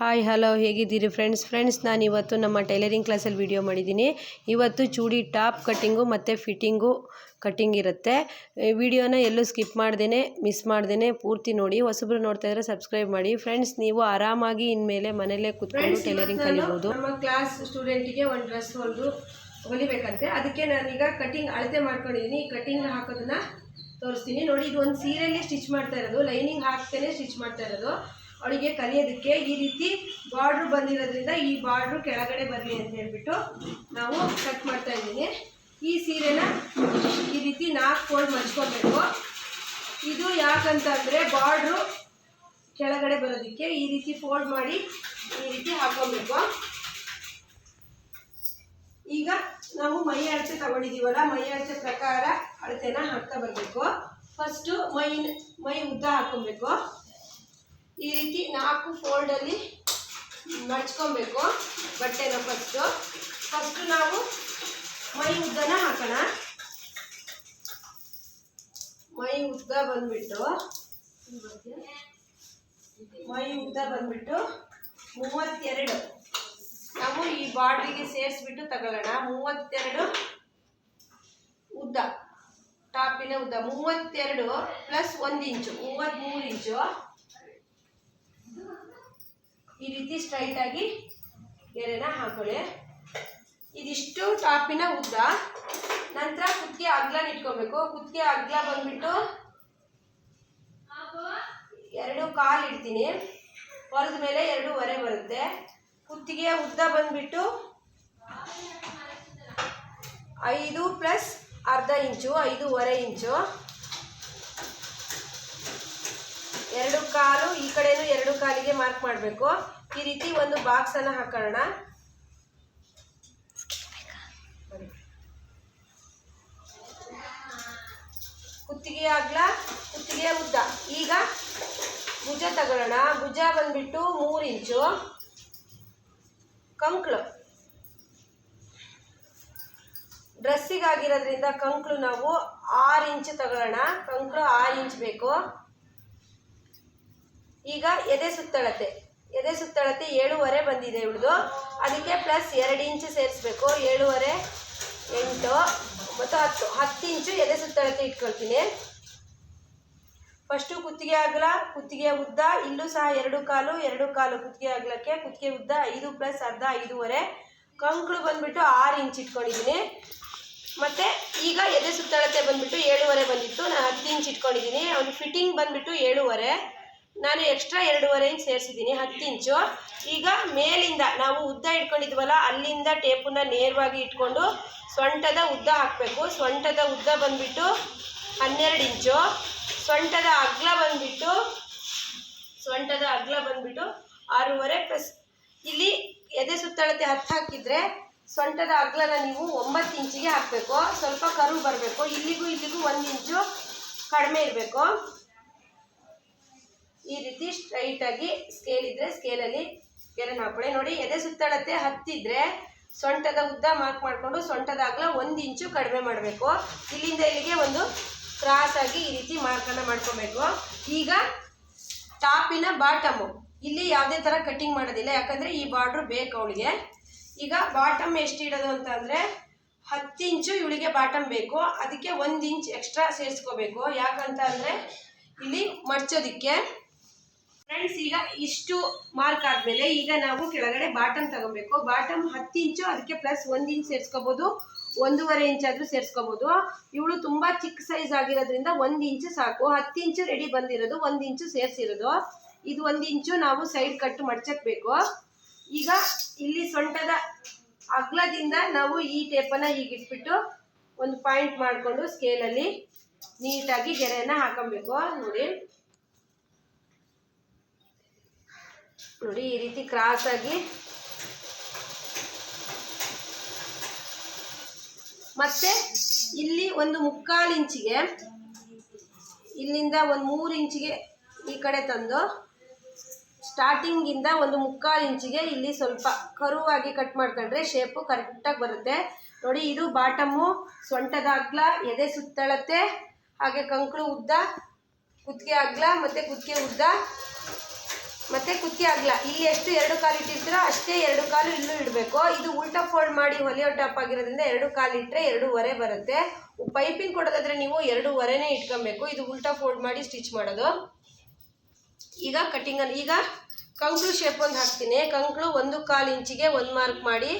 Hi hello ಹೇಗಿದ್ದೀರಿ friends friends ನಾನು ಇವತ್ತು ನಮ್ಮ ಟೈಲರಿಂಗ್ ಕ್ಲಾಸಲ್ಲಿ ವಿಡಿಯೋ ಮಾಡಿದ್ದೀನಿ. ಇವತ್ತು ಚೂಡಿ ಟಾಪ್ ಕಟ್ಟಿಂಗು ಮತ್ತು ಫಿಟ್ಟಿಂಗು ಕಟ್ಟಿಂಗ್ ಇರುತ್ತೆ. ಈ ವಿಡಿಯೋನ ಎಲ್ಲೂ ಸ್ಕಿಪ್ ಮಾಡ್ದೇ ಮಿಸ್ ಮಾಡ್ದೇ ಪೂರ್ತಿ ನೋಡಿ. ಹೊಸಬ್ರು ನೋಡ್ತಾ ಇದ್ರೆ ಸಬ್ಸ್ಕ್ರೈಬ್ ಮಾಡಿ. ಫ್ರೆಂಡ್ಸ್ ನೀವು ಆರಾಮಾಗಿ ಇನ್ಮೇಲೆ ಮನೇಲೇ ಕೂತ್ಕೊಂಡು ಟೈಲರಿಂಗ್ ಕಲಿಬೋದು. ನಮ್ಮ ಕ್ಲಾಸ್ ಸ್ಟೂಡೆಂಟಿಗೆ ಒಂದು ಡ್ರೆಸ್ ಒಂದು ಹೊಲಿಬೇಕಂತೆ. ಅದಕ್ಕೆ ನಾನೀಗ ಕಟಿಂಗ್ ಅಳತೆ ಮಾಡ್ಕೊಂಡಿದ್ದೀನಿ ಈ ಕಟಿಂಗ್ ಹಾಕೋದನ್ನ ತೋರಿಸ್ತೀನಿ. ನೋಡಿ ಇದು ಒಂದು ಸೀರೆಯಲ್ಲಿ ಸ್ಟಿಚ್ ಮಾಡ್ತಾ ಇರೋದು. ಲೈನಿಂಗ್ ಹಾಕ್ತೇನೆ ಸ್ಟಿಚ್ ಮಾಡ್ತಾ ಇರೋದು. ಅವಳಿಗೆ ಕಲಿಯೋದಕ್ಕೆ ಈ ರೀತಿ ಬಾರ್ಡ್ರು ಬಂದಿರೋದ್ರಿಂದ ಈ ಬಾರ್ಡ್ರು ಕೆಳಗಡೆ ಬರಲಿ ಅಂತ ಹೇಳ್ಬಿಟ್ಟು ನಾವು ಕಟ್ ಮಾಡ್ತಾ ಇದ್ದೀನಿ. ಈ ಸೀರೆನ ಈ ರೀತಿ ನಾಲ್ಕು ಫೋಲ್ಡ್ ಮಡ್ಚ್ಕೊಬೇಕು ಇದು ಯಾಕಂತಂದರೆ ಬಾರ್ಡ್ರು ಕೆಳಗಡೆ ಬರೋದಕ್ಕೆ ಈ ರೀತಿ ಫೋಲ್ಡ್ ಮಾಡಿ ಈ ರೀತಿ ಹಾಕೋಬೇಕು ಈಗ ನಾವು ಮೈ ಅಳತೆ ತಗೊಂಡಿದ್ದೀವಲ್ಲ, ಮೈ ಅಳತೆ ಪ್ರಕಾರ ಅಳತೆನ ಹಾಕ್ತಾ ಬರಬೇಕು. ಫಸ್ಟು ಮೈ ಮೈ ಉದ್ದ ಹಾಕೊಬೇಕು ಈ ರೀತಿ ನಾಲ್ಕು ಫೋಲ್ಡಲ್ಲಿ ಮಡ್ಚ್ಕೊಬೇಕು ಬಟ್ಟೆನ ಫಸ್ಟು ಫಸ್ಟು ನಾವು ಮೈ ಉದ್ದನ ಹಾಕೋಣ. ಮೈ ಉದ್ದ ಬಂದ್ಬಿಟ್ಟು ಮೈ ಉದ್ದ ಬಂದ್ಬಿಟ್ಟು ಮೂವತ್ತೆರಡು. ನಾವು ಈ ಬಾಡ್ರಿಗೆ ಸೇರಿಸ್ಬಿಟ್ಟು ತಗೊಳ್ಳೋಣ. ಮೂವತ್ತೆರಡು ಉದ್ದ, ಟಾಪಿನ ಉದ್ದ. ಮೂವತ್ತೆರಡು ಪ್ಲಸ್ ಒಂದು ಇಂಚು ಮೂವತ್ತ್ಮೂರು ಇಂಚು ಈ ರೀತಿ ಸ್ಟ್ರೈಟ್ ಆಗಿ ಗೆರೆನ ಹಾಕೊಳ್ಳಿ. ಇದಿಷ್ಟು ಟಾಪಿನ ಉದ್ದ. ನಂತರ ಕುತ್ತಿಗೆ ಅಗ್ಲನ ಇಟ್ಕೋಬೇಕು. ಕುತ್ತಿಗೆ ಅಗ್ಲ ಬಂದ್ಬಿಟ್ಟು ಎರಡು ಕಾಲು ಇಡ್ತೀನಿ. ಹೊರದ ಮೇಲೆ ಎರಡೂವರೆ ಬರುತ್ತೆ. ಕುತ್ತಿಗೆ ಉದ್ದ ಬಂದ್ಬಿಟ್ಟು ಐದು ಪ್ಲಸ್ ಅರ್ಧ ಇಂಚು ಐದೂವರೆ ಇಂಚು. ಎರಡು ಕಾಲು, ಈ ಕಡೆನೂ ಎರಡು ಕಾಲಿಗೆ ಮಾರ್ಕ್ ಮಾಡಬೇಕು. ಈ ರೀತಿ ಒಂದು ಬಾಕ್ಸ್ ಅನ್ನ ಹಾಕೋಣ. ಕುತ್ತಿಗೆ ಆಗ್ಲ, ಕುತ್ತಿಗೆ ಉದ್ದ. ಈಗ ಭುಜ ತಗೊಳ್ಳೋಣ. ಭುಜ ಬಂದ್ಬಿಟ್ಟು ಮೂರು ಇಂಚು. ಕಂಕ್ಳು. ಡ್ರೆಸ್ಸಿಗಾಗಿರೋದ್ರಿಂದ ಕಂಕ್ಳು ನಾವು ಆರು ಇಂಚು ತಗೊಳ್ಳೋಣ. ಕಂಕ್ಳು ಆರು ಇಂಚ್ ಬೇಕು. ಈಗ ಎದೆ ಸುತ್ತಳತೆ. ಎದೆ ಸುತ್ತಳತೆ ಏಳುವರೆ ಬಂದಿದೆ ಇವಳದು. ಅದಕ್ಕೆ ಪ್ಲಸ್ ಎರಡು ಇಂಚು ಸೇರಿಸ್ಬೇಕು. ಏಳುವರೆ ಎಂಟು ಮತ್ತು ಹತ್ತು. ಹತ್ತು ಇಂಚು ಎದೆ ಸುತ್ತಳತೆ ಇಟ್ಕೊಳ್ತೀನಿ. ಫಸ್ಟು ಕುತ್ತಿಗೆ ಅಗಲ, ಕುತ್ತಿಗೆ ಉದ್ದ, ಇಲ್ಲೂ ಸಹ ಎರಡು ಕಾಲು ಎರಡು ಕಾಲು ಕುತ್ತಿಗೆ ಅಗಲಕ್ಕೆ, ಕುತ್ತಿಗೆ ಉದ್ದ ಐದು ಪ್ಲಸ್ ಅರ್ಧ ಐದೂವರೆ. ಕಂಕಳು ಬಂದ್ಬಿಟ್ಟು ಆರು ಇಂಚ್ ಇಟ್ಕೊಂಡಿದ್ದೀನಿ. ಮತ್ತು ಈಗ ಎದೆ ಸುತ್ತಳತೆ ಬಂದ್ಬಿಟ್ಟು ಏಳುವರೆ ಬಂದಿತ್ತು. ನಾನು ಹತ್ತು ಇಂಚ್ ಇಟ್ಕೊಂಡಿದ್ದೀನಿ. ಅವ್ನು ಫಿಟ್ಟಿಂಗ್ ಬಂದ್ಬಿಟ್ಟು ಏಳುವರೆ. ನಾನು ಎಕ್ಸ್ಟ್ರಾ ಎರಡೂವರೆ ಇಂಚ್ ಸೇರಿಸಿದ್ದೀನಿ, ಹತ್ತು ಇಂಚು. ಈಗ ಮೇಲಿಂದ ನಾವು ಉದ್ದ ಇಟ್ಕೊಂಡಿದ್ವಲ್ಲ, ಅಲ್ಲಿಂದ ಟೇಪನ್ನ ನೇರವಾಗಿ ಇಟ್ಕೊಂಡು ಸೊಂಟದ ಉದ್ದ ಹಾಕಬೇಕು. ಸೊಂಟದ ಉದ್ದ ಬಂದುಬಿಟ್ಟು ಹನ್ನೆರಡು ಇಂಚು. ಸೊಂಟದ ಅಗ್ಲ ಬಂದುಬಿಟ್ಟು, ಸೊಂಟದ ಅಗ್ಲ ಬಂದುಬಿಟ್ಟು ಆರೂವರೆ ಪ್ಲಸ್ ಇಲ್ಲಿ ಎದೆ ಸುತ್ತಳತೆ ಹತ್ತು ಹಾಕಿದರೆ ಸೊಂಟದ ಅಗ್ಲನ ನೀವು ಒಂಬತ್ತು ಇಂಚಿಗೆ ಹಾಕಬೇಕು. ಸ್ವಲ್ಪ ಕರು ಬರಬೇಕು. ಇಲ್ಲಿಗೂ ಇಲ್ಲಿಗೂ ಒಂದು ಇಂಚು ಕಡಿಮೆ ಇರಬೇಕು. ರೀತಿ ಸ್ಟ್ರೈಟಾಗಿ ಸ್ಕೇಲ್ ಇದ್ದರೆ ಸ್ಕೇಲಲ್ಲಿ ಗೆರೆನ ಹಾಕೊಳ್ಳಿ. ನೋಡಿ, ಎದೆ ಸುತ್ತಳತೆ ಹತ್ತಿದ್ರೆ ಸೊಂಟದ ಉದ್ದ ಮಾರ್ಕ್ ಮಾಡಿಕೊಂಡು ಸೊಂಟದ ಅಗಲ ಒಂದು ಇಂಚು ಕಡಿಮೆ ಮಾಡಬೇಕು. ಇಲ್ಲಿಂದ ಇಲ್ಲಿಗೆ ಒಂದು ಕ್ರಾಸ್ ಆಗಿ ಈ ರೀತಿ ಮಾರ್ಕನ್ನು ಮಾಡ್ಕೊಬೇಕು. ಈಗ ಟಾಪಿನ ಬಾಟಮು ಇಲ್ಲಿ ಯಾವುದೇ ಥರ ಕಟ್ಟಿಂಗ್ ಮಾಡೋದಿಲ್ಲ. ಯಾಕಂದರೆ ಈ ಬಾರ್ಡ್ರು ಬೇಕು ಅವಳಿಗೆ. ಈಗ ಬಾಟಮ್ ಎಷ್ಟು ಇಡೋದು ಅಂತ ಅಂದರೆ ಹತ್ತು ಇಂಚು ಇವಳಿಗೆ ಬಾಟಮ್ ಬೇಕು. ಅದಕ್ಕೆ ಒಂದು ಇಂಚ್ ಎಕ್ಸ್ಟ್ರಾ ಸೇರಿಸ್ಕೋಬೇಕು. ಯಾಕಂತ ಅಂದರೆ ಇಲ್ಲಿ ಮಡ್ಚೋದಕ್ಕೆ ಫ್ರೆಂಡ್ಸ್ ಈಗ ಇಷ್ಟು ಮಾರ್ಕ್ ಆದಮೇಲೆ ಈಗ ನಾವು ಕೆಳಗಡೆ ಬಾಟಮ್ ತಗೋಬೇಕು. ಬಾಟಮ್ ಹತ್ತು ಇಂಚು, ಅದಕ್ಕೆ ಪ್ಲಸ್ ಒಂದು ಇಂಚ್ ಸೇರಿಸ್ಕೋಬೋದು. ಒಂದೂವರೆ ಇಂಚ್ ಆದರೂ ಸೇರಿಸ್ಕೋಬೋದು. ಇವಳು ತುಂಬ ಚಿಕ್ಕ ಸೈಜ್ ಆಗಿರೋದ್ರಿಂದ ಒಂದು ಇಂಚು ಸಾಕು. ಹತ್ತು ಇಂಚು ರೆಡಿ ಬಂದಿರೋದು, ಒಂದು ಇಂಚು ಸೇರಿಸಿರೋದು. ಇದು ಒಂದು ಇಂಚು ನಾವು ಸೈಡ್ ಕಟ್ ಮಡ್ಚಕ್ಬೇಕು ಈಗ ಇಲ್ಲಿ ಸೊಂಟದ ಅಗ್ಲದಿಂದ ನಾವು ಈ ಟೇಪನ್ನು ಹೀಗೆ ಇಟ್ಬಿಟ್ಟು ಒಂದು ಪಾಯಿಂಟ್ ಮಾಡಿಕೊಂಡು ಸ್ಕೇಲಲ್ಲಿ ನೀಟಾಗಿ ಗೆರೆಯನ್ನು ಹಾಕೊಬೇಕು. ನೋಡಿ. ನೋಡಿ, ಈ ರೀತಿ ಕ್ರಾಸ್ ಆಗಿ. ಮತ್ತೆ ಇಲ್ಲಿ ಒಂದು ಮುಕ್ಕಾಲು ಇಂಚಿಗೆ, ಇಲ್ಲಿಂದ ಒಂದು ಮೂರು ಇಂಚಿಗೆ ಈ ಕಡೆ ತಂದು ಸ್ಟಾರ್ಟಿಂಗಿಂದ ಒಂದು ಮುಕ್ಕಾಲು ಇಂಚಿಗೆ ಇಲ್ಲಿ ಸ್ವಲ್ಪ ಕರುವಾಗಿ ಕಟ್ ಮಾಡ್ಕೊಂಡ್ರೆ ಶೇಪು ಕರೆಕ್ಟಾಗಿ ಬರುತ್ತೆ. ನೋಡಿ, ಇದು ಬಾಟಮು ಸೊಂಟದ ಅಗ್ಲ, ಎದೆ ಸುತ್ತಳತೆ, ಹಾಗೆ ಕಂಕಳು ಉದ್ದ, ಕುತ್ತಿಗೆ ಅಗ್ಲ ಮತ್ತು ಕುತ್ತಿಗೆ ಉದ್ದ. ಮತ್ತೆ ಕುತ್ತಿ ಆಗಲ್ಲ ಇಲ್ಲಿ ಎಷ್ಟು ಎರಡು ಕಾಲು ಇಟ್ಟಿರ್ತೀರೋ ಅಷ್ಟೇ ಎರಡು ಕಾಲು ಇಲ್ಲೂ ಇಡಬೇಕು. ಇದು ಉಲ್ಟಾ ಫೋಲ್ಡ್ ಮಾಡಿ ಹೊಲಿಯೋ ಟಾಪ್ ಆಗಿರೋದ್ರಿಂದ ಎರಡು ಕಾಲು ಇಟ್ಟರೆ ಎರಡೂವರೆ ಬರುತ್ತೆ. ಪೈಪಿಂಗ್ ಕೊಡೋದಾದ್ರೆ ನೀವು ಎರಡೂವರೆನೇ ಇಟ್ಕೊಬೇಕು. ಇದು ಉಲ್ಟಾ ಫೋಲ್ಡ್ ಮಾಡಿ ಸ್ಟಿಚ್ ಮಾಡೋದು. ಈಗ ಕಟಿಂಗಲ್ಲಿ ಈಗ ಕಂಕ್ಳು ಶೇಪ್ ಒಂದು ಹಾಕ್ತೀನಿ. ಕಂಕ್ಳು ಒಂದು ಕಾಲು ಇಂಚಿಗೆ ಒಂದು ಮಾರ್ಕ್ ಮಾಡಿ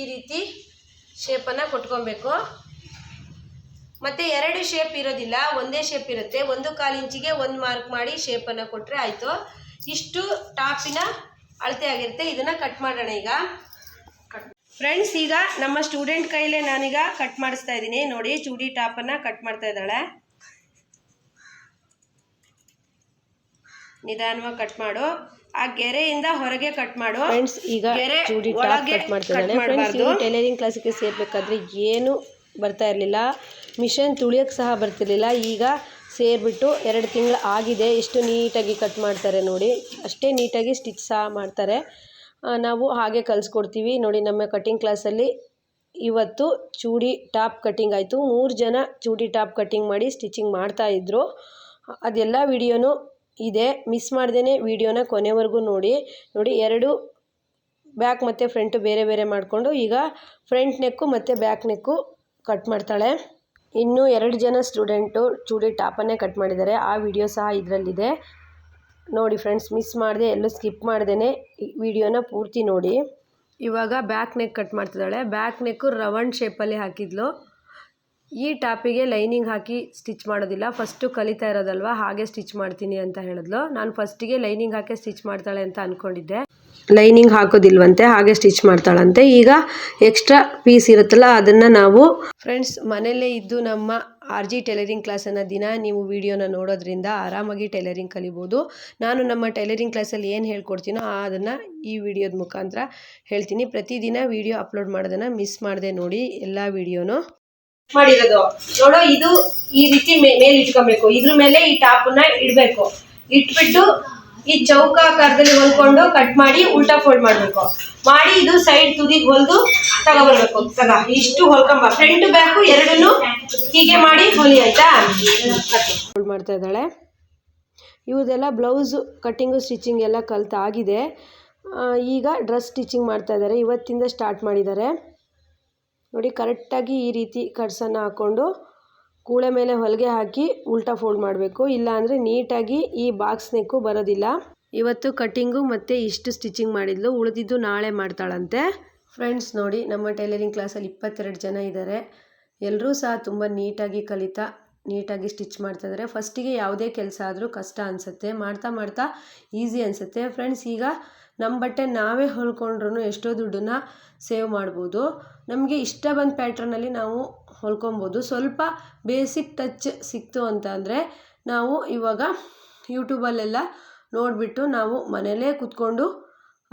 ಈ ರೀತಿ ಶೇಪನ್ನು ಕೊಟ್ಕೊಬೇಕು. ಮತ್ತೆ ಎರಡು ಶೇಪ್ ಇರೋದಿಲ್ಲ, ಒಂದೇ ಶೇಪ್ ಇರುತ್ತೆ. ಒಂದು ಕಾಲು ಇಂಚಿಗೆ ಒಂದು ಮಾರ್ಕ್ ಮಾಡಿ ಶೇಪನ್ನು ಕೊಟ್ಟರೆ ಆಯಿತು. ಇಷ್ಟು ಟಾಪಿನ ಅಳತೆ ಆಗಿರುತ್ತೆ. ಇದನ್ನು ಕಟ್ ಮಾಡೋಣ ಈಗ. ಫ್ರೆಂಡ್ಸ್ ಈಗ ನಮ್ಮ ಸ್ಟೂಡೆಂಟ್ ಕೈಲೇ ನಾನೀಗ ಕಟ್ ಮಾಡಿಸ್ತಾ ಇದ್ದೀನಿ. ನೋಡಿ ಚೂಡಿ ಟಾಪನ್ನು ಕಟ್ ಮಾಡ್ತಾ ಇದ್ದಾಳೆ. ನಿಧಾನವಾಗಿ ಕಟ್ ಮಾಡು. ಆ ಗೆರೆಯಿಂದ ಹೊರಗೆ ಕಟ್ ಮಾಡು. ಫ್ರೆಂಡ್ಸ್ ಈಗ ಗೆರೆ chudi top cut friends. Tailoring ಕ್ಲಾಸಿಗೆ ಸೇರ್ಬೇಕಾದ್ರೆ ಏನು ಬರ್ತಾ ಇರಲಿಲ್ಲ. ಮಿಷನ್ ತುಳಿಯೋಕ್ಕೆ ಸಹ ಬರ್ತಿರ್ಲಿಲ್ಲ. ಈಗ ಸೇರಿಬಿಟ್ಟು ಎರಡು ತಿಂಗಳು ಆಗಿದೆ. ಎಷ್ಟು ನೀಟಾಗಿ ಕಟ್ ಮಾಡ್ತಾರೆ ನೋಡಿ. ಅಷ್ಟೇ ನೀಟಾಗಿ ಸ್ಟಿಚ್ ಸಹ ಮಾಡ್ತಾರೆ. ನಾವು ಹಾಗೆ ಕಲಿಸ್ಕೊಡ್ತೀವಿ. ನೋಡಿ, ನಮ್ಮ ಕಟಿಂಗ್ ಕ್ಲಾಸಲ್ಲಿ ಇವತ್ತು ಚೂಡಿ ಟಾಪ್ ಕಟ್ಟಿಂಗ್ ಆಯಿತು. ಮೂರು ಜನ ಚೂಡಿ ಟಾಪ್ ಕಟ್ಟಿಂಗ್ ಮಾಡಿ ಸ್ಟಿಚಿಂಗ್ ಮಾಡ್ತಾ ಇದ್ರು. ಅದೆಲ್ಲ ವಿಡಿಯೋನು ಇದೆ. ಮಿಸ್ ಮಾಡ್ದೇ ವಿಡಿಯೋನ ಕೊನೆವರೆಗೂ ನೋಡಿ. ನೋಡಿ, ಎರಡು ಬ್ಯಾಕ್ ಮತ್ತು ಫ್ರಂಟು ಬೇರೆ ಬೇರೆ ಮಾಡಿಕೊಂಡು ಈಗ ಫ್ರಂಟ್ ನೆಕ್ಕು ಮತ್ತು ಬ್ಯಾಕ್ ನೆಕ್ಕು ಕಟ್ ಮಾಡ್ತಾಳೆ. ಇನ್ನೂ ಎರಡು ಜನ ಸ್ಟೂಡೆಂಟು ಚೂಡಿ ಟಾಪನ್ನೇ ಕಟ್ ಮಾಡಿದ್ದಾರೆ. ಆ ವಿಡಿಯೋ ಸಹ ಇದರಲ್ಲಿದೆ. ನೋಡಿ ಫ್ರೆಂಡ್ಸ್, ಮಿಸ್ ಮಾಡಿದೆ, ಎಲ್ಲೂ ಸ್ಕಿಪ್ ಮಾಡ್ದೇ ವಿಡಿಯೋನ ಪೂರ್ತಿ ನೋಡಿ. ಇವಾಗ ಬ್ಯಾಕ್ ನೆಕ್ ಕಟ್ ಮಾಡ್ತಿದ್ದಾಳೆ. ಬ್ಯಾಕ್ ನೆಕ್ಕು ರವಂಡ್ ಶೇಪಲ್ಲಿ ಹಾಕಿದ್ಲು. ಈ ಟಾಪಿಗೆ ಲೈನಿಂಗ್ ಹಾಕಿ ಸ್ಟಿಚ್ ಮಾಡೋದಿಲ್ಲ. ಫಸ್ಟು ಕಲಿತಾ ಇರೋದಲ್ವ? ಹಾಗೆ ಸ್ಟಿಚ್ ಮಾಡ್ತೀನಿ ಅಂತ ಹೇಳಿದ್ಲು. ನಾನು ಫಸ್ಟಿಗೆ ಲೈನಿಂಗ್ ಹಾಕಿ ಸ್ಟಿಚ್ ಮಾಡ್ತಾಳೆ ಅಂತ ಅಂದ್ಕೊಂಡಿದ್ದೆ ಲೈನಿಂಗ್ ಹಾಕೋದಿಲ್ವಂತೆ, ಹಾಗೆ ಸ್ಟಿಚ್ ಮಾಡ್ತಾಳಂತೆ. ಈಗ ಎಕ್ಸ್ಟ್ರಾ ಪೀಸ್ ಇರುತ್ತಲ್ಲ, ಅದನ್ನು ನಾವು ಫ್ರೆಂಡ್ಸ್, ಮನೆಯಲ್ಲೇ ಇದ್ದು ನಮ್ಮ ಆರ್ ಜಿ ಟೈಲರಿಂಗ್ ಕ್ಲಾಸನ್ನು ದಿನ ನೀವು ವಿಡಿಯೋನ ನೋಡೋದ್ರಿಂದ ಆರಾಮಾಗಿ ಟೈಲರಿಂಗ್ ಕಲಿಬೋದು. ನಾನು ನಮ್ಮ ಟೈಲರಿಂಗ್ ಕ್ಲಾಸಲ್ಲಿ ಏನು ಹೇಳ್ಕೊಡ್ತೀನೋ ಅದನ್ನು ಈ ವಿಡಿಯೋದ ಮುಖಾಂತರ ಹೇಳ್ತೀನಿ. ಪ್ರತಿದಿನ ವಿಡಿಯೋ ಅಪ್ಲೋಡ್ ಮಾಡೋದನ್ನು ಮಿಸ್ ಮಾಡದೆ ನೋಡಿ ಎಲ್ಲ ವಿಡಿಯೋನು. ಮಾಡಿರೋದು. ನೋಡೋ, ಇದು ಈ ರೀತಿ ಮೇಲೆ ಇಟ್ಕೊಬೇಕು. ಇದ್ರ ಮೇಲೆ ಈ ಟಾಪನ್ನ ಇಡಬೇಕು. ಇಟ್ಬಿಟ್ಟು ಈ ಚೌಕಾಕಾರದಲ್ಲಿ ಹೊಲ್ಕೊಂಡು ಕಟ್ ಮಾಡಿ ಉಲ್ಟಾ ಫೋಲ್ಡ್ ಮಾಡ್ಬೇಕು. ಮಾಡಿ ಇದು ಸೈಡ್ ತುದಿಗೆ ಹೊಲ್ದು ತಗೊಬರ್ಬೇಕು. ತಗ, ಇಷ್ಟು ಹೊಲ್ಕೊಂಬ. ಫ್ರಂಟ್ ಬ್ಯಾಕು ಎರಡನ್ನು ಹೀಗೆ ಮಾಡಿ ಹೊಲಿ, ಆಯ್ತಾ? ಫೋಲ್ಡ್ ಮಾಡ್ತಾ ಇದ್ದಾಳೆ. ಇವುದೆಲ್ಲ ಬ್ಲೌಸು ಕಟ್ಟಿಂಗು ಸ್ಟಿಚಿಂಗ್ ಎಲ್ಲ ಕಲ್ತಾಗಿದೆ. ಈಗ ಡ್ರೆಸ್ ಸ್ಟಿಚಿಂಗ್ ಮಾಡ್ತಾ ಇದ್ದಾರೆ. ಇವತ್ತಿಂದ ಸ್ಟಾರ್ಟ್ ಮಾಡಿದ್ದಾರೆ. ನೋಡಿ ಕರೆಕ್ಟಾಗಿ ಈ ರೀತಿ ಕಟ್ಸನ್ನು ಹಾಕ್ಕೊಂಡು ಕೂಳೆ ಮೇಲೆ ಹೊಲಿಗೆ ಹಾಕಿ ಉಲ್ಟಾ ಫೋಲ್ಡ್ ಮಾಡಬೇಕು. ಇಲ್ಲಾಂದರೆ ನೀಟಾಗಿ ಈ ಬಾಕ್ಸ್ ನೆಕ್ಕು ಬರೋದಿಲ್ಲ. ಇವತ್ತು ಕಟ್ಟಿಂಗು ಮತ್ತು ಇಷ್ಟು ಸ್ಟಿಚಿಂಗ್ ಮಾಡಿದ್ಲು. ಉಳಿದಿದ್ದು ನಾಳೆ ಮಾಡ್ತಾಳಂತೆ. ಫ್ರೆಂಡ್ಸ್ ನೋಡಿ, ನಮ್ಮ ಟೈಲರಿಂಗ್ ಕ್ಲಾಸಲ್ಲಿ ಇಪ್ಪತ್ತೆರಡು ಜನ ಇದ್ದಾರೆ ಎಲ್ಲರೂ ಸಹ ತುಂಬ ನೀಟಾಗಿ ಕಲಿತಾ, ನೀಟಾಗಿ ಸ್ಟಿಚ್ ಮಾಡ್ತಾಯಿದ್ದಾರೆ ಫಸ್ಟಿಗೆ ಯಾವುದೇ ಕೆಲಸ ಆದರೂ ಕಷ್ಟ ಅನಿಸುತ್ತೆ. ಮಾಡ್ತಾ ಮಾಡ್ತಾ ಈಸಿ ಅನಿಸುತ್ತೆ. ಫ್ರೆಂಡ್ಸ್ ಈಗ ನಮ್ಮ ಬಟ್ಟೆ ನಾವೇ ಹೊಲ್ಕೊಂಡ್ರೂ ಎಷ್ಟೋ ದುಡ್ಡನ್ನ ಸೇವ್ ಮಾಡ್ಬೋದು. ನಮಗೆ ಇಷ್ಟ ಬಂದ ಪ್ಯಾಟ್ರನಲ್ಲಿ ನಾವು ಹೊಲ್ಕೊಬೋದು. ಸ್ವಲ್ಪ ಬೇಸಿಕ್ ಟಚ್ ಸಿಕ್ತು ಅಂತ ಅಂದರೆ ನಾವು ಇವಾಗ ಯೂಟ್ಯೂಬಲ್ಲೆಲ್ಲ ನೋಡಿಬಿಟ್ಟು ನಾವು ಮನೇಲೇ ಕೂತ್ಕೊಂಡು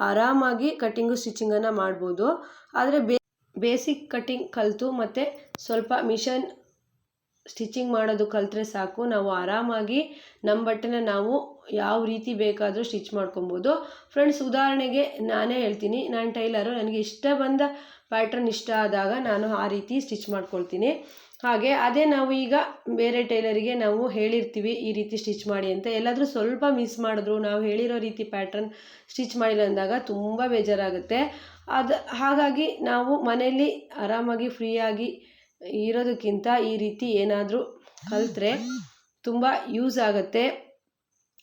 ಆರಾಮಾಗಿ ಕಟ್ಟಿಂಗು ಸ್ಟಿಚಿಂಗನ್ನು ಮಾಡ್ಬೋದು. ಆದರೆ ಬೇಸಿಕ್ ಕಟ್ಟಿಂಗ್ ಕಲಿತು ಮತ್ತು ಸ್ವಲ್ಪ ಮಿಷನ್ ಸ್ಟಿಚಿಂಗ್ ಮಾಡೋದು ಕಲಿತ್ರೆ ಸಾಕು. ನಾವು ಆರಾಮಾಗಿ ನಮ್ಮ ಬಟ್ಟೆನ ನಾವು ಯಾವ ರೀತಿ ಬೇಕಾದರೂ ಸ್ಟಿಚ್ ಮಾಡ್ಕೊಬೋದು. ಫ್ರೆಂಡ್ಸ್ ಉದಾಹರಣೆಗೆ ನಾನೇ ಹೇಳ್ತೀನಿ. ನಾನು ಟೈಲರು, ನನಗೆ ಇಷ್ಟ ಬಂದ ಪ್ಯಾಟ್ರನ್ ಇಷ್ಟ ಆದಾಗ ನಾನು ಆ ರೀತಿ ಸ್ಟಿಚ್ ಮಾಡ್ಕೊಳ್ತೀನಿ. ಹಾಗೆ ಅದೇ ನಾವು ಈಗ ಬೇರೆ ಟೈಲರಿಗೆ ನಾವು ಹೇಳಿರ್ತೀವಿ, ಈ ರೀತಿ ಸ್ಟಿಚ್ ಮಾಡಿ ಅಂತ. ಎಲ್ಲಾದರೂ ಸ್ವಲ್ಪ ಮಿಸ್ ಮಾಡಿದ್ರು, ನಾವು ಹೇಳಿರೋ ರೀತಿ ಪ್ಯಾಟ್ರನ್ ಸ್ಟಿಚ್ ಮಾಡಿಲ್ಲ ಅಂದಾಗ ತುಂಬ ಬೇಜಾರಾಗುತ್ತೆ. ಅದು, ಹಾಗಾಗಿ ನಾವು ಮನೆಯಲ್ಲಿ ಆರಾಮಾಗಿ ಫ್ರೀಯಾಗಿ ಇರೋದಕ್ಕಿಂತ ಈ ರೀತಿ ಏನಾದರೂ ಕಲಿತ್ರೆ ತುಂಬ ಯೂಸ್ ಆಗುತ್ತೆ.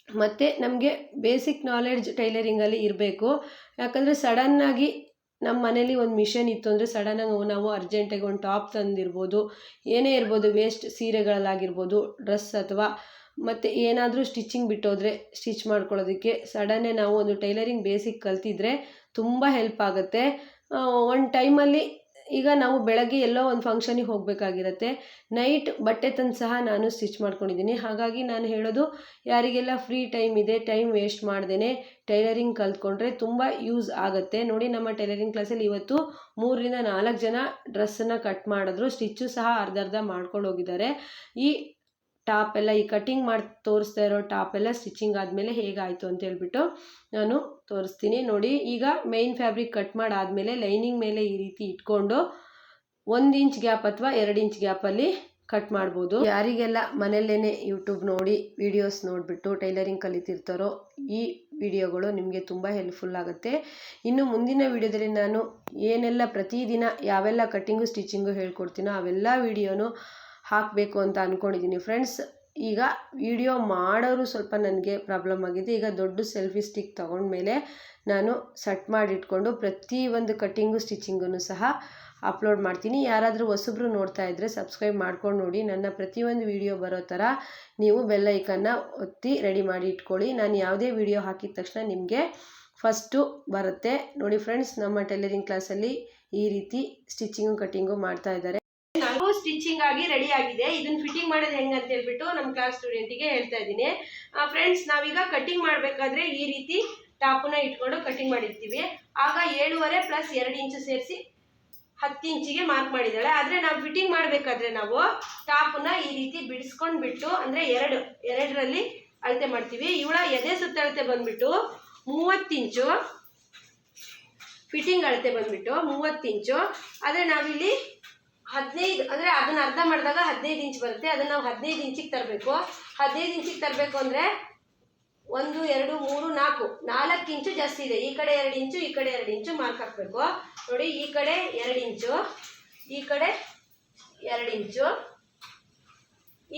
ಮತ್ತು ನಮಗೆ ಬೇಸಿಕ್ ನಾಲೆಡ್ಜ್ ಟೈಲರಿಂಗಲ್ಲಿ ಇರಬೇಕು. ಯಾಕಂದರೆ ಸಡನ್ನಾಗಿ ನಮ್ಮ ಮನೇಲಿ ಒಂದು ಮಿಷನ್ ಇತ್ತು ಅಂದರೆ ಸಡನ್ನಾಗಿ ನಾವು ಅರ್ಜೆಂಟಾಗಿ ಒಂದು ಟಾಪ್ ತಂದಿರ್ಬೋದು. ಏನೇ ಇರ್ಬೋದು, ವೇಸ್ಟ್ ಸೀರೆಗಳಲ್ಲಾಗಿರ್ಬೋದು, ಡ್ರೆಸ್ ಅಥವಾ ಮತ್ತು ಏನಾದರೂ ಸ್ಟಿಚಿಂಗ್ ಬಿಟ್ಟೋದ್ರೆ ಸ್ಟಿಚ್ ಮಾಡ್ಕೊಳ್ಳೋದಕ್ಕೆ ಸಡನ್ನೇ ನಾವು ಒಂದು ಟೈಲರಿಂಗ್ ಬೇಸಿಕ್ ಕಲ್ತಿದ್ರೆ ತುಂಬ ಹೆಲ್ಪ್ ಆಗುತ್ತೆ. ಒಂದು ಟೈಮಲ್ಲಿ ಈಗ ನಾವು ಬೆಳಗ್ಗೆ ಎಲ್ಲೋ ಒಂದು ಫಂಕ್ಷನಿಗೆ ಹೋಗಬೇಕಾಗಿರತ್ತೆ. ನೈಟ್ ಬಟ್ಟೆ ತಂದು ಸಹ ನಾನು ಸ್ಟಿಚ್ ಮಾಡ್ಕೊಂಡಿದ್ದೀನಿ. ಹಾಗಾಗಿ ನಾನು ಹೇಳೋದು, ಯಾರಿಗೆಲ್ಲ ಫ್ರೀ ಟೈಮ್ ಇದೆ ಟೈಮ್ ವೇಸ್ಟ್ ಮಾಡ್ದೇ ಟೈಲರಿಂಗ್ ಕಲ್ತ್ಕೊಂಡ್ರೆ ತುಂಬ ಯೂಸ್ ಆಗುತ್ತೆ. ನೋಡಿ ನಮ್ಮ ಟೈಲರಿಂಗ್ ಕ್ಲಾಸಲ್ಲಿ ಇವತ್ತು ಮೂರರಿಂದ ನಾಲ್ಕು ಜನ ಡ್ರೆಸ್ಸನ್ನು ಕಟ್ ಮಾಡಿದ್ರು. ಸ್ಟಿಚ್ಚು ಸಹ ಅರ್ಧ ಅರ್ಧ ಮಾಡ್ಕೊಂಡು ಹೋಗಿದ್ದಾರೆ. ಈ ಟಾಪ್ ಎಲ್ಲ ಈ ಕಟಿಂಗ್ ಮಾಡಿ ತೋರಿಸ್ತಾ ಇರೋ ಟಾಪ್ ಎಲ್ಲ ಸ್ಟಿಚಿಂಗ್ ಆದಮೇಲೆ ಹೇಗಾಯಿತು ಅಂತ ಹೇಳ್ಬಿಟ್ಟು ನಾನು ತೋರಿಸ್ತೀನಿ. ನೋಡಿ, ಈಗ ಮೈನ್ ಫ್ಯಾಬ್ರಿಕ್ ಕಟ್ ಮಾಡಾದಮೇಲೆ ಲೈನಿಂಗ್ ಮೇಲೆ ಈ ರೀತಿ ಇಟ್ಕೊಂಡು ಒಂದು ಇಂಚ್ ಗ್ಯಾಪ್ ಅಥವಾ ಎರಡು ಇಂಚ್ ಗ್ಯಾಪಲ್ಲಿ ಕಟ್ ಮಾಡ್ಬೋದು. ಯಾರಿಗೆಲ್ಲ ಮನೆಯಲ್ಲೇ ಯೂಟ್ಯೂಬ್ ನೋಡಿ, ವಿಡಿಯೋಸ್ ನೋಡಿಬಿಟ್ಟು ಟೈಲರಿಂಗ್ ಕಲಿತಿರ್ತಾರೋ ಈ ವಿಡಿಯೋಗಳು ನಿಮಗೆ ತುಂಬ ಹೆಲ್ಪ್ಫುಲ್ ಆಗುತ್ತೆ. ಇನ್ನು ಮುಂದಿನ ವಿಡಿಯೋದಲ್ಲಿ ನಾನು ಏನೆಲ್ಲ ಪ್ರತಿದಿನ ಯಾವೆಲ್ಲ ಕಟ್ಟಿಂಗು ಸ್ಟಿಚಿಂಗು ಹೇಳ್ಕೊಡ್ತೀನೋ ಅವೆಲ್ಲ ವಿಡಿಯೋನು ಹಾಕಬೇಕು ಅಂತ ಅಂದ್ಕೊಂಡಿದ್ದೀನಿ ಫ್ರೆಂಡ್ಸ್ ಈಗ ವಿಡಿಯೋ ಮಾಡೋರು ಸ್ವಲ್ಪ ನನಗೆ ಪ್ರಾಬ್ಲಮ್ ಆಗಿದೆ. ಈಗ ದೊಡ್ಡ ಸೆಲ್ಫಿ ಸ್ಟಿಕ್ ತೊಗೊಂಡ್ಮೇಲೆ ನಾನು ಸೆಟ್ ಮಾಡಿಟ್ಕೊಂಡು ಪ್ರತಿ ಒಂದು ಕಟ್ಟಿಂಗು ಸ್ಟಿಚಿಂಗನ್ನು ಸಹ ಅಪ್ಲೋಡ್ ಮಾಡ್ತೀನಿ. ಯಾರಾದರೂ ಹೊಸಬ್ರು ನೋಡ್ತಾ ಇದ್ದರೆ ಸಬ್ಸ್ಕ್ರೈಬ್ ಮಾಡ್ಕೊಂಡು ನೋಡಿ. ನನ್ನ ಪ್ರತಿಯೊಂದು ವಿಡಿಯೋ ಬರೋ ಥರ ನೀವು ಬೆಲ್ ಐಕನ್ನ ಒತ್ತಿ ರೆಡಿ ಮಾಡಿ ಇಟ್ಕೊಳ್ಳಿ. ನಾನು ಯಾವುದೇ ವಿಡಿಯೋ ಹಾಕಿದ ತಕ್ಷಣ ನಿಮಗೆ ಫಸ್ಟು ಬರುತ್ತೆ. ನೋಡಿ ಫ್ರೆಂಡ್ಸ್ ನಮ್ಮ ಟೈಲರಿಂಗ್ ಕ್ಲಾಸಲ್ಲಿ ಈ ರೀತಿ ಸ್ಟಿಚಿಂಗು ಕಟ್ಟಿಂಗು ಮಾಡ್ತಾ ಇದ್ದಾರೆ. ಸ್ಟಿಚಿಂಗ್ ಆಗಿ ರೆಡಿ ಆಗಿದೆ. ಇದನ್ನ ಫಿಟ್ಟಿಂಗ್ ಮಾಡೋದು ಹೆಂಗೆ ಅಂತ ಹೇಳ್ಬಿಟ್ಟು ನಮ್ಮ ಕ್ಲಾಸ್ ಸ್ಟೂಡೆಂಟಿಗೆ ಹೇಳ್ತಾ ಇದ್ದೀನಿ. ಫ್ರೆಂಡ್ಸ್ ನಾವೀಗ ಕಟಿಂಗ್ ಮಾಡಬೇಕಾದ್ರೆ ಈ ರೀತಿ ಟಾಪನ್ನ ಇಟ್ಕೊಂಡು ಕಟಿಂಗ್ ಮಾಡಿರ್ತೀವಿ. ಆಗ ಏಳುವರೆ ಪ್ಲಸ್ ಎರಡು ಇಂಚು ಸೇರಿಸಿ ಹತ್ತು ಇಂಚಿಗೆ ಮಾರ್ಕ್ ಮಾಡಿದ್ದಾಳೆ. ಆದರೆ ನಾವು ಫಿಟ್ಟಿಂಗ್ ಮಾಡಬೇಕಾದ್ರೆ ನಾವು ಟಾಪನ್ನ ಈ ರೀತಿ ಬಿಡಿಸ್ಕೊಂಡು ಬಿಟ್ಟು ಅಂದರೆ ಎರಡು, ಎರಡರಲ್ಲಿ ಅಳತೆ ಮಾಡ್ತೀವಿ. ಇವಳ ಎದೆ ಸುತ್ತಳತೆ ಬಂದ್ಬಿಟ್ಟು ಮೂವತ್ತು ಇಂಚು ಫಿಟ್ಟಿಂಗ್ ಅಳತೆ ಬಂದ್ಬಿಟ್ಟು ಮೂವತ್ತು ಇಂಚು. ಆದರೆ ನಾವಿಲ್ಲಿ ಹದಿನೈದು, ಅಂದರೆ ಅದನ್ನ ಅರ್ಧ ಮಾಡಿದಾಗ ಹದಿನೈದು ಇಂಚ್ ಬರುತ್ತೆ. ಅದನ್ನ ನಾವು ಹದಿನೈದು ಇಂಚಿಗೆ ತರಬೇಕು. ಹದಿನೈದು ಇಂಚಿಗೆ ತರಬೇಕು ಅಂದರೆ ಒಂದು, ಎರಡು, ಮೂರು, ನಾಲ್ಕು. ನಾಲ್ಕು ಇಂಚು ಜಾಸ್ತಿ ಇದೆ. ಈ ಕಡೆ ಎರಡು ಇಂಚು, ಈ ಕಡೆ ಎರಡು ಇಂಚು ಮಾರ್ಕ್ ಹಾಕಬೇಕು. ನೋಡಿ, ಈ ಕಡೆ ಎರಡು ಇಂಚು, ಈ ಕಡೆ ಎರಡು ಇಂಚು.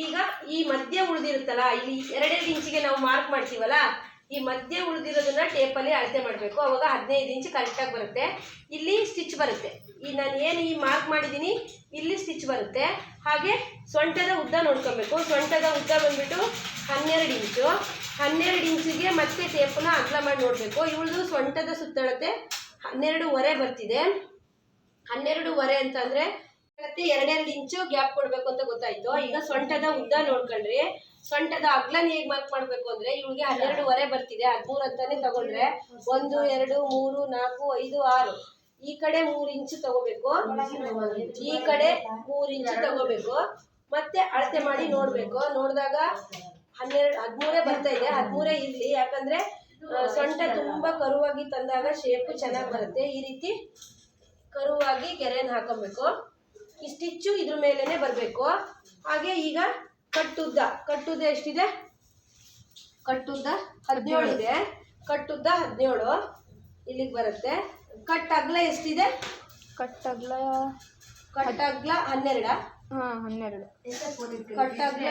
ಈಗ ಈ ಮಧ್ಯ ಉಳಿದಿರುತ್ತಲ್ಲ, ಇಲ್ಲಿ ಎರಡೆರಡು ಇಂಚಿಗೆ ನಾವು ಮಾರ್ಕ್ ಮಾಡ್ತೀವಲ್ಲ ಈ ಮಧ್ಯೆ ಉಳಿದಿರೋದನ್ನ ಟೇಪಲ್ಲಿ ಅಳತೆ ಮಾಡಬೇಕು. ಅವಾಗ ಹದಿನೈದು ಇಂಚು ಕರೆಕ್ಟಾಗಿ ಬರುತ್ತೆ. ಇಲ್ಲಿ ಸ್ಟಿಚ್ ಬರುತ್ತೆ. ಈ ನಾನು ಏನು ಈ ಮಾರ್ಕ್ ಮಾಡಿದ್ದೀನಿ ಇಲ್ಲಿ ಸ್ಟಿಚ್ ಬರುತ್ತೆ. ಹಾಗೆ ಸೊಂಟದ ಉದ್ದ ನೋಡ್ಕೊಬೇಕು. ಸೊಂಟದ ಉದ್ದ ಬಂದ್ಬಿಟ್ಟು ಹನ್ನೆರಡು ಇಂಚು ಹನ್ನೆರಡು ಇಂಚಿಗೆ ಮತ್ತೆ ಟೇಪನ್ನ ಅಗಲ ಮಾಡಿ ನೋಡಬೇಕು. ಇವಳದು ಸೊಂಟದ ಸುತ್ತಳತೆ ಹನ್ನೆರಡೂವರೆ ಬರ್ತಿದೆ. ಹನ್ನೆರಡೂವರೆ ಅಂತಂದರೆ ಮತ್ತೆ ಎರಡೆರಡು ಇಂಚು ಗ್ಯಾಪ್ ಕೊಡಬೇಕು ಅಂತ ಗೊತ್ತಾಯಿತು. ಈಗ ಸೊಂಟದ ಉದ್ದ ನೋಡ್ಕೊಂಡ್ರಿ. ಸೊಂಟದ ಅಗ್ಲನ್ ಹೇಗ್ ಮಾರ್ಕ್ ಮಾಡ್ಬೇಕು ಅಂದ್ರೆ ಇವಳಿಗೆ ಹನ್ನೆರಡುವರೆ ಬರ್ತಿದೆ, ಹದಿಮೂರು ಅಂತಾನೆ ತಗೊಂಡ್ರೆ ಒಂದು, ಎರಡು, ಮೂರು, ನಾಲ್ಕು, ಐದು, ಆರು. ಈ ಕಡೆ ಮೂರ್ ಇಂಚು ತಗೋಬೇಕು. ಈ ಕಡೆ ಮೂರ್ ಇಂಚು ತಗೋಬೇಕು. ಮತ್ತೆ ಅಳತೆ ಮಾಡಿ ನೋಡ್ಬೇಕು. ನೋಡಿದಾಗ ಹನ್ನೆರಡು, ಹದಿಮೂರೇ ಬರ್ತಾ ಇದೆ. ಹದಿಮೂರೇ ಇರ್ಲಿ ಯಾಕಂದ್ರೆ ಸೊಂಟ ತುಂಬಾ ಕರುವಾಗಿ ತಂದಾಗ ಶೇಪು ಚೆನ್ನಾಗಿ ಬರುತ್ತೆ. ಈ ರೀತಿ ಕರುವಾಗಿ ಗೆರೆನ ಹಾಕೋಬೇಕು. ಈ ಸ್ಟಿಚ್ಚು ಇದ್ರ ಮೇಲೆನೆ ಬರಬೇಕು. ಹಾಗೆ ಈಗ ಕಟ್ಟುದ್ದ. ಕಟ್ಟುದ್ದ ಎಷ್ಟಿದೆ? ಕಟ್ಟುದ್ದ ಹದಿನೇಳು. ಇದೆ ಕಟ್ಟುದ್ದ ಹದಿನೇಳು. ಇಲ್ಲಿಗೆ ಬರುತ್ತೆ. ಕಟ್ ಅಗ್ಲ ಎಷ್ಟಿದೆ? ಕಟ್ ಅಗ್ಲ ಕಟ್ ಅಗ್ಲ ಹನ್ನೆರಡ. ಹಾಂ ಹನ್ನೆರಡು ಕಟ್ ಅಗ್ಲ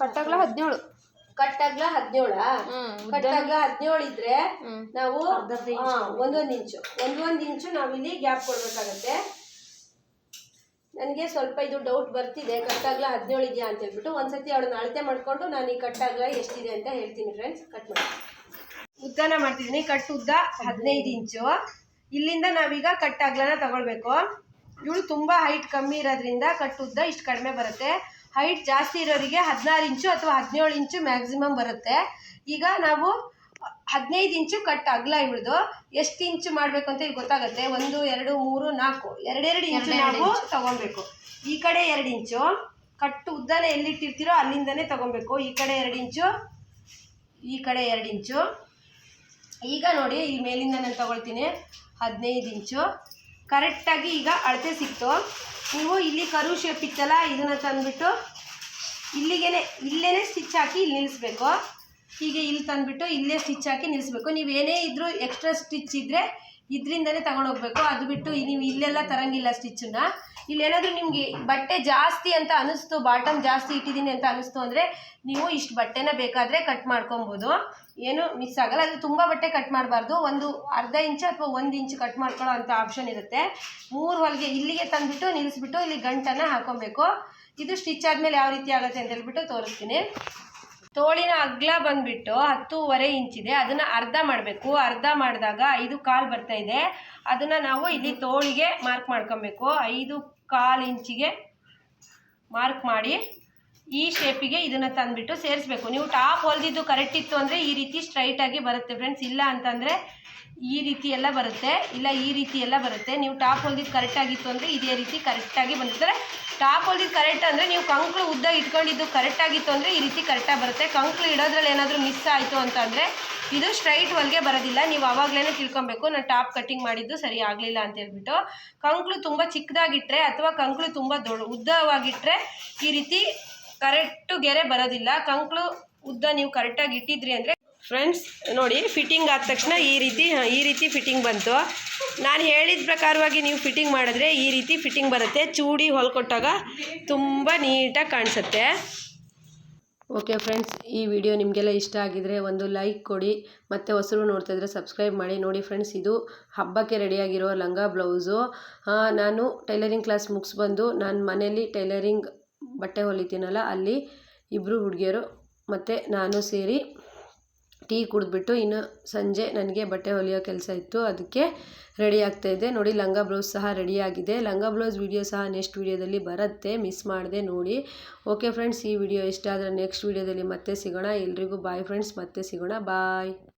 ಕಟ್ ಅಗಲ ಹದಿನೇಳು. ಕಟ್ ಅಗ್ಲ ಹದಿನೇಳ. ಹ್ಮ್, ಕಟ್ ಅಗ್ಲ ಹದಿನೇಳು ಇದ್ರೆ ನಾವು ಒಂದೊಂದು ಇಂಚು. ಒಂದೊಂದು ಇಂಚು ನಾವಿಲ್ಲಿ ಗ್ಯಾಪ್ ಕೊಡ್ಬೇಕಾಗತ್ತೆ. ನನಗೆ ಸ್ವಲ್ಪ ಇದು ಡೌಟ್ ಬರ್ತಿದೆ ಕಟ್ಟಾಗ್ಲ ಹದಿನೇಳು ಇದೆಯಾ ಅಂತ ಹೇಳ್ಬಿಟ್ಟು ಒಂದ್ಸತಿ ಅವಳನ್ನ ಅಳತೆ ಮಾಡ್ಕೊಂಡು ನಾನು ಈ ಕಟ್ಟಾಗ್ಲ ಎಷ್ಟಿದೆ ಅಂತ ಹೇಳ್ತೀನಿ ಫ್ರೆಂಡ್ಸ್ ಕಟ್ ಮಾಡಿ. ಉದ್ದನ ಮಾಡ್ತಿದ್ದೀನಿ ಕಟ್ ಉದ್ದ ಹದಿನೈದು ಇಂಚು ಇಲ್ಲಿಂದ ನಾವೀಗ ಕಟ್ ತಗೊಳ್ಬೇಕು. ಇವಳು ತುಂಬ ಹೈಟ್ ಕಮ್ಮಿ ಇರೋದ್ರಿಂದ ಕಟ್ ಉದ್ದ ಇಷ್ಟು ಕಡಿಮೆ ಬರುತ್ತೆ. ಹೈಟ್ ಜಾಸ್ತಿ ಇರೋರಿಗೆ ಹದಿನಾರು ಇಂಚು ಅಥವಾ ಹದಿನೇಳು ಇಂಚು ಮ್ಯಾಕ್ಸಿಮಮ್ ಬರುತ್ತೆ. ಈಗ ನಾವು ಹದಿನೈದು ಇಂಚು ಕಟ್ ಅಗ್ಲ ಇಳಿದು ಎಷ್ಟು ಇಂಚು ಮಾಡಬೇಕು ಅಂತ ಈಗ ಗೊತ್ತಾಗುತ್ತೆ. ಒಂದು ಎರಡು ಮೂರು ನಾಲ್ಕು. ಎರಡೆರಡು ಇಂಚು ನಾವು ತಗೊಬೇಕು ಈ ಕಡೆ ಎರಡು ಇಂಚು. ಕಟ್ಟು ಉದ್ದನೇ ಎಲ್ಲಿಟ್ಟಿರ್ತೀರೋ ಅಲ್ಲಿಂದನೇ ತಗೊಬೇಕು ಈ ಕಡೆ ಎರಡು ಇಂಚು. ಈ ಕಡೆ ಎರಡು ಇಂಚು. ಈಗ ನೋಡಿ ಈ ಮೇಲಿಂದ ನಾನು ತಗೊಳ್ತೀನಿ. ಹದಿನೈದು ಇಂಚು. ಕರೆಕ್ಟಾಗಿ ಈಗ ಅಳತೆ ಸಿಕ್ತು. ನೀವು ಇಲ್ಲಿ ಕರು ಶೇಪ್ ಇತ್ತಲ್ಲ ಇದನ್ನು ತಂದುಬಿಟ್ಟು ಇಲ್ಲಿಗೇನೆ ಇಲ್ಲೇ ಸ್ಟಿಚ್ ಹಾಕಿ ಇಲ್ಲಿ ನಿಲ್ಲಿಸ್ಬೇಕು ಹೀಗೆ ಇಲ್ಲಿ ತಂದುಬಿಟ್ಟು ಇಲ್ಲೇ ಸ್ಟಿಚ್ ಹಾಕಿ ನಿಲ್ಲಿಸ್ಬೇಕು ನೀವು ಏನೇ ಇದ್ರೂ ಎಕ್ಸ್ಟ್ರಾ ಸ್ಟಿಚ್ ಇದ್ದರೆ ಇದರಿಂದನೇ ತಗೊಂಡೋಗ್ಬೇಕು. ಅದು ಬಿಟ್ಟು ನೀವು ಇಲ್ಲೆಲ್ಲ ತರಂಗಿಲ್ಲ ಸ್ಟಿಚ್ಚನ್ನ ಇಲ್ಲೇನಾದರೂ ನಿಮಗೆ ಬಟ್ಟೆ ಜಾಸ್ತಿ ಅಂತ ಅನಿಸ್ತು ಬಾಟಮ್ ಜಾಸ್ತಿ ಇಟ್ಟಿದ್ದೀನಿ ಅಂತ ಅನಿಸ್ತು ಅಂದರೆ ನೀವು ಇಷ್ಟು ಬಟ್ಟೆನ ಬೇಕಾದರೆ ಕಟ್ ಮಾಡ್ಕೊಬೋದು. ಏನು ಮಿಸ್ ಆಗಲ್ಲ. ಅದು ತುಂಬ ಬಟ್ಟೆ ಕಟ್ ಮಾಡಬಾರ್ದು. ಒಂದು ಅರ್ಧ ಇಂಚು ಅಥವಾ ಒಂದು ಇಂಚು ಕಟ್ ಮಾಡ್ಕೊಳ್ಳೋ ಅಂಥ ಆಪ್ಷನ್ ಇರುತ್ತೆ. ಮೂರು ಹೊಲಿಗೆ ಇಲ್ಲಿಗೆ ತಂದುಬಿಟ್ಟು ನಿಲ್ಲಿಸ್ಬಿಟ್ಟು ಇಲ್ಲಿ ಗಂಟನ್ನು ಹಾಕೊಬೇಕು. ಇದು ಸ್ಟಿಚ್ ಆದಮೇಲೆ ಯಾವ ರೀತಿ ಆಗುತ್ತೆ ಅಂತ ಹೇಳ್ಬಿಟ್ಟು ತೋರಿಸ್ತೀನಿ. ತೋಳಿನ ಅಗ್ಲ ಬಂದ್ಬಿಟ್ಟು ಹತ್ತೂವರೆ ಇಂಚಿದೆ ಅದನ್ನು ಅರ್ಧ ಮಾಡಬೇಕು. ಅರ್ಧ ಮಾಡಿದಾಗ ಐದು ಕಾಲು ಬರ್ತಾ ಇದೆ. ಅದನ್ನು ನಾವು ಇಲ್ಲಿ ತೋಳಿಗೆ ಮಾರ್ಕ್ ಮಾಡ್ಕೊಬೇಕು. ಐದು ಕಾಲು ಇಂಚಿಗೆ ಮಾರ್ಕ್ ಮಾಡಿ ಈ ಶೇಪಿಗೆ ಇದನ್ನು ತಂದ್ಬಿಟ್ಟು ಸೇರಿಸ್ಬೇಕು. ನೀವು ಟಾಪ್ ಹೊಲ್ದಿದ್ದು ಕರೆಕ್ಟ್ ಇತ್ತು ಅಂದರೆ ಈ ರೀತಿ ಸ್ಟ್ರೈಟಾಗಿ ಬರುತ್ತೆ ಫ್ರೆಂಡ್ಸ್. ಇಲ್ಲ ಅಂತಂದರೆ ಈ ರೀತಿ ಎಲ್ಲ ಬರುತ್ತೆ. ಇಲ್ಲ, ಈ ರೀತಿ ಎಲ್ಲ ಬರುತ್ತೆ. ನೀವು ಟಾಪ್ ಹೊಲ್ದಿದ್ದು ಕರೆಕ್ಟ್ ಆಗಿತ್ತು ಅಂದರೆ ಇದೇ ರೀತಿ ಕರೆಕ್ಟಾಗಿ ಬಂದಿರ್ತಾರೆ ಟಾಪ್ ಹೊಲ್ದಿದ್ದು ಕರೆಕ್ಟ್ ಅಂದರೆ ನೀವು ಕಂಕ್ಳು ಉದ್ದ ಇಟ್ಕೊಂಡಿದ್ದು ಕರೆಕ್ಟ್ ಆಗಿತ್ತು ಅಂದರೆ ಈ ರೀತಿ ಕರೆಕ್ಟಾಗಿ ಬರುತ್ತೆ. ಕಂಕ್ಳು ಇಡೋದ್ರಲ್ಲಿ ಏನಾದರೂ ಮಿಸ್ ಆಯಿತು ಅಂತಂದರೆ ಇದು ಸ್ಟ್ರೈಟ್ ಹೊಲಿಗೆ ಬರೋದಿಲ್ಲ. ನೀವು ಆವಾಗಲೇ ತಿಳ್ಕೊಬೇಕು. ನಾನು ಟಾಪ್ ಕಟ್ಟಿಂಗ್ ಮಾಡಿದ್ದು ಸರಿ ಆಗಲಿಲ್ಲ ಅಂತ ಹೇಳ್ಬಿಟ್ಟು. ಕಂಕ್ಳು ತುಂಬ ಚಿಕ್ಕದಾಗಿಟ್ಟರೆ ಅಥವಾ ಕಂಕ್ಳು ತುಂಬ ದೊಡ್ಡ ಉದ್ದವಾಗಿಟ್ಟರೆ ಈ ರೀತಿ ಕರೆಕ್ಟು ಗೆರೆ ಬರೋದಿಲ್ಲ. ಕಂಕ್ಳು ಉದ್ದ ನೀವು ಕರೆಕ್ಟಾಗಿ ಇಟ್ಟಿದ್ರಿ ಅಂದರೆ ಫ್ರೆಂಡ್ಸ್ ನೋಡಿ ಫಿಟ್ಟಿಂಗ್ ಆದ ತಕ್ಷಣ ಈ ರೀತಿ ಈ ರೀತಿ ಫಿಟ್ಟಿಂಗ್ ಬಂತು. ನಾನು ಹೇಳಿದ ಪ್ರಕಾರವಾಗಿ ನೀವು ಫಿಟ್ಟಿಂಗ್ ಮಾಡಿದ್ರೆ ಈ ರೀತಿ ಫಿಟ್ಟಿಂಗ್ ಬರುತ್ತೆ. ಚೂಡಿ ಹೊಲ್ಕೊಟ್ಟಾಗ ತುಂಬ ನೀಟಾಗಿ ಕಾಣಿಸುತ್ತೆ. ಓಕೆ ಫ್ರೆಂಡ್ಸ್ ಈ ವಿಡಿಯೋ ನಿಮಗೆಲ್ಲ ಇಷ್ಟ ಆಗಿದರೆ ಒಂದು ಲೈಕ್ ಕೊಡಿ. ಮತ್ತು ಹೊಸರು ನೋಡ್ತಾ ಇದ್ರೆ ಸಬ್ಸ್ಕ್ರೈಬ್ ಮಾಡಿ. ನೋಡಿ ಫ್ರೆಂಡ್ಸ್ ಇದು ಹಬ್ಬಕ್ಕೆ ರೆಡಿಯಾಗಿರೋ ಲಂಗ ಬ್ಲೌಸು ನಾನು ಟೈಲರಿಂಗ್ ಕ್ಲಾಸ್ ಮುಗಿಸ್ಬಂದು ನಾನು ಮನೇಲಿ ಟೈಲರಿಂಗ್ ಬಟ್ಟೆ ಹೊಲಿತೀನಲ್ಲ, ಅಲ್ಲಿ ಇಬ್ಬರು ಹುಡುಗಿಯರು ಮತ್ತು ನಾನು ಸೇರಿ ಟೀ ಕುಡಿದ್ಬಿಟ್ಟು ಇನ್ನು ಸಂಜೆ ನನಗೆ ಬಟ್ಟೆ ಹೊಲಿಯೋ ಕೆಲಸ ಇತ್ತು, ಅದಕ್ಕೆ ರೆಡಿ ಇದೆ ನೋಡಿ, ಲಂಗ ಬ್ಲೌಸ್ ಸಹ ರೆಡಿಯಾಗಿದೆ ಲಂಗ ಬ್ಲೌಸ್ ವೀಡಿಯೋ ಸಹ ನೆಕ್ಸ್ಟ್ ವೀಡಿಯೋದಲ್ಲಿ ಬರುತ್ತೆ ಮಿಸ್ ಮಾಡಿದೆ ನೋಡಿ. ಓಕೆ ಫ್ರೆಂಡ್ಸ್ ಈ ವಿಡಿಯೋ ಇಷ್ಟ ಆದರೆ ನೆಕ್ಸ್ಟ್ ವೀಡಿಯೋದಲ್ಲಿ ಮತ್ತೆ ಸಿಗೋಣ. ಎಲ್ರಿಗೂ ಬಾಯ್ ಫ್ರೆಂಡ್ಸ್ ಮತ್ತೆ ಸಿಗೋಣ. ಬಾಯ್